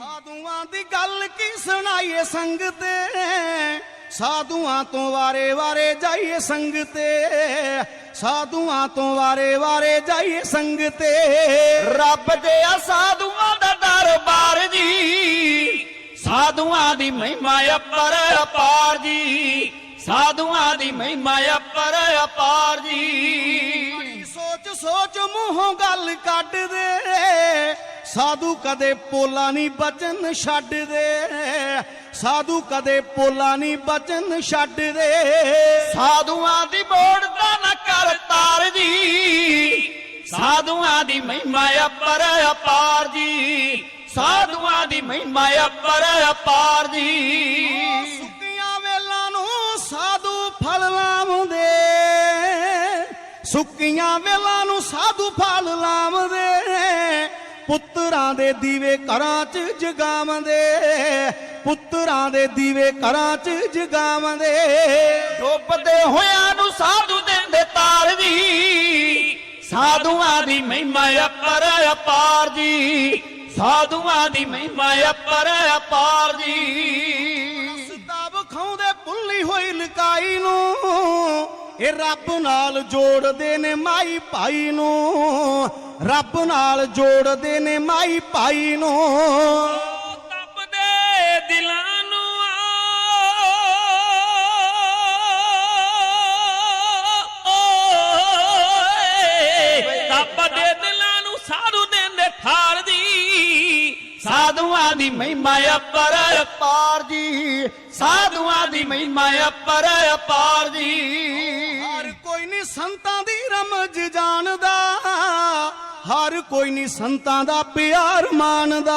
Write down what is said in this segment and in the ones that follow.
ਸਾਧੂਆਂ ਦੀ ਗੱਲ ਕੀ ਸੁਣਾਈਏ ਸੰਗ ਸਾਧੂਆਂ ਤੋਂ ਵਾਰੇ ਵਾਰੇ ਜਾਈਏ ਸੰਗਤੇ। ਸਾਧੂਆਂ ਤੋਂ ਵਾਰੇ ਵਾਰੇ ਜਾਈਏ ਸੰਗ ਤੇ ਰੱਬ ਦੇ ਆ ਸਾਧੂਆਂ ਦਾ ਦਰਬਾਰ ਜੀ। ਸਾਧੂਆਂ ਦੀ ਮਹਿਮਾ ਅਪਰ ਅਪਾਰ ਜੀ। ਸਾਧੂਆਂ ਦੀ ਮਹਿਮਾ ਅਪਰ ਅਪਾਰ ਜੀ। ਸੋਚ ਸੋਚ ਮੂੰਹੋਂ ਗੱਲ ਕੱਢ ਦੇ ਸਾਧੂ ਕਦੇ ਪੋਲਾ ਨਹੀਂ ਬਚਨ ਛੱਡ ਦੇ। ਸਾਧੂ ਕਦੇ ਪੋਲਾ ਨਹੀਂ ਬਚਨ ਛੱਡ ਦੇ। ਸਾਧੂਆਂ ਦੀ ਮੋੜ ਦਾ ਨਾ ਕਰ ਤਾਰ ਜੀ। ਸਾਧੂਆਂ ਦੀ ਮਹਿਮਾ ਅਪਰ ਅਪਾਰ ਜੀ। ਸਾਧੂਆਂ ਦੀ ਮਹਿਮਾ ਅਪਰ ਅਪਾਰ ਜੀ। ਸੁੱਕੀਆਂ ਵੇਲਾਂ ਨੂੰ ਸਾਧੂ ਫਲ ਲਾਉਂਦੇ। ਸੁੱਕੀਆਂ ਵੇਲਾਂ ਨੂੰ ਸਾਧੂ ਫਲ ਲਾਉਂਦੇ। ਪੁੱਤਰਾਂ ਦੇ ਦੀਵੇ ਘਰਾਂ 'ਚ ਜਗਾਉਂਦੇ ਪੁੱਤਰਾਂ ਦੇ ਦੀਵੇ ਘਰਾਂ 'ਚ ਜਗਾਉਂਦੇ ਡੁੱਬਦੇ ਹੋਇਆਂ ਨੂੰ ਸਾਧੂ ਦਿੰਦੇ ਤਾਰ ਜੀ ਸਾਧੂਆਂ ਦੀ ਮਹਿਮਾ ਅਪਰ ਅਪਾਰ ਜੀ ਸਾਧੂਆਂ ਦੀ ਮਹਿਮਾ ਅਪਰ ਅਪਾਰ ਜੀ। ਸਦਾ ਵਿਖਾਉਂਦੇ ਭੁੱਲੀ ਹੋਈ ਲਕਾਈ ਨੂੰ ਇਹ ਰੱਬ ਨਾਲ ਜੋੜਦੇ ਨੇ ਮਾਈ ਭਾਈ ਨੂੰ। ਰੱਬ ਨਾਲ ਜੋੜਦੇ ਨੇ ਮਾਈ ਭਾਈ ਨੂੰ। ਤਪਦੇ ਦਿਲਾਂ ਨੂੰ ਤਪਦੇ ਦਿਲਾਂ ਨੂੰ ਸਾਧੂ ਦਿੰਦੇ ਥਾਲ ਦੀ ਸਾਧੂਆਂ ਦੀ ਮਹਿਮਾ ਅਪਰ ਅਪਾਰ ਜੀ। ਸਾਧੂਆਂ ਦੀ ਮਹਿਮਾ ਅਪਰ ਅਪਾਰ ਜੀ। ਨਹੀਂ ਸੰਤਾਂ ਦੀ ਰਮਜ ਜਾਣਦਾ। ਹਰ ਕੋਈ ਨਹੀਂ ਸੰਤਾਂ ਦਾ ਪਿਆਰ ਮਾਣਦਾ।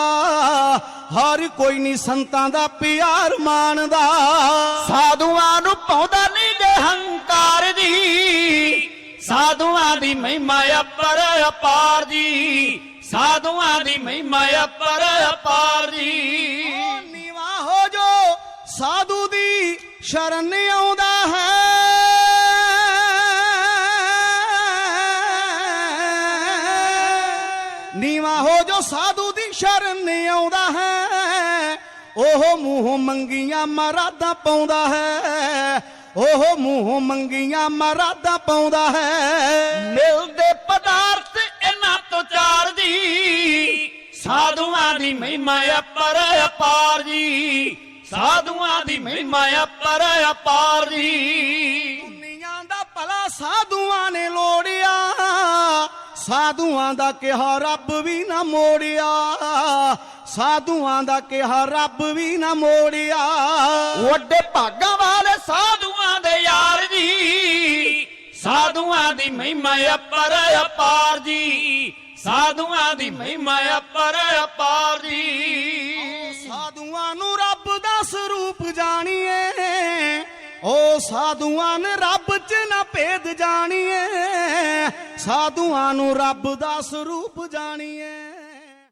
ਹਰ ਕੋਈ ਨਹੀਂ ਸੰਤਾਂ ਦਾ ਪਿਆਰ ਮਾਣਦਾ। ਸਾਧੂਆਂ ਨੂੰ ਪਾਉਂਦਾ ਨਹੀਂ ਦੇ ਹੰਕਾਰ ਦੀ ਸਾਧੂਆਂ ਦੀ ਮਹਿਮਾ ਅਪਰ ਅਪਾਰ ਜੀ। ਸਾਧੂਆਂ ਦੀ ਮਹਿਮਾ ਅਪਰ ਅਪਾਰ ਜੀ। ਨੀਵਾ ਹੋ ਜੋ ਸਾਧੂ ਦੀ ਸ਼ਰਨ ਆਉਂਦਾ। ਸਾਧੂ ਦੀ ਸ਼ਰਨ ਆਉਂਦਾ ਹੈ ਉਹ ਮੂੰਹ ਮੰਗੀਆਂ ਮਰਾਦਾ ਪਾਉਂਦਾ ਹੈ ਉਹ ਮੂੰਹ ਮੰਗੀਆਂ ਮਰਾਦਾ ਪਾਉਂਦਾ ਹੈ। ਮਿਲਦੇ ਪਦਾਰਥ ਇਹਨਾਂ ਤੋਂ ਚਾਰ ਦੀ ਸਾਧੂਆਂ ਦੀ ਮਹਿਮਾ ਅਪਰ ਅਪਾਰ ਜੀ। ਸਾਧੂਆਂ ਦੀ ਮਹਿਮਾ ਅਪਰ ਅਪਾਰ ਜੀ। ਦੁਨੀਆਂ ਦਾ ਭਲਾ ਸਾਧੂਆਂ ਨੇ ਲੋੜਿਆ। ਸਾਧੂਆਂ ਦਾ ਕਿਹਾ ਰੱਬ ਵੀ ਨਾ ਮੋੜਿਆ। ਸਾਧੂਆਂ ਦਾ ਕਿਹਾ ਰੱਬ ਵੀ ਨਾ ਮੋੜਿਆ। ਵੱਡੇ ਭਾਗਾਂ ਵਾਲੇ ਸਾਧੂਆਂ ਦੇ ਯਾਰ ਜੀ। ਸਾਧੂਆਂ ਦੀ ਮਹਿਮਾ ਅਪਰ ਅਪਾਰ ਜੀ। ਸਾਧੂਆਂ ਦੀ ਮਹਿਮਾ ਅਪਰ ਅਪਾਰ ਜੀ। ਸਾਧੂਆਂ ਨੂੰ ਰੱਬ ਦਾ ਸਰੂਪ ਜਾਣੀਏ। ਓ ਸਾਧੂਆਂ ਨੇ ਰੱਬ 'ਚ ਨਾ ਭੇਦ ਜਾਣੀਏ। ਸਾਧੂਆਂ ਨੂੰ ਰੱਬ ਦਾ ਸਰੂਪ ਜਾਣੀਏ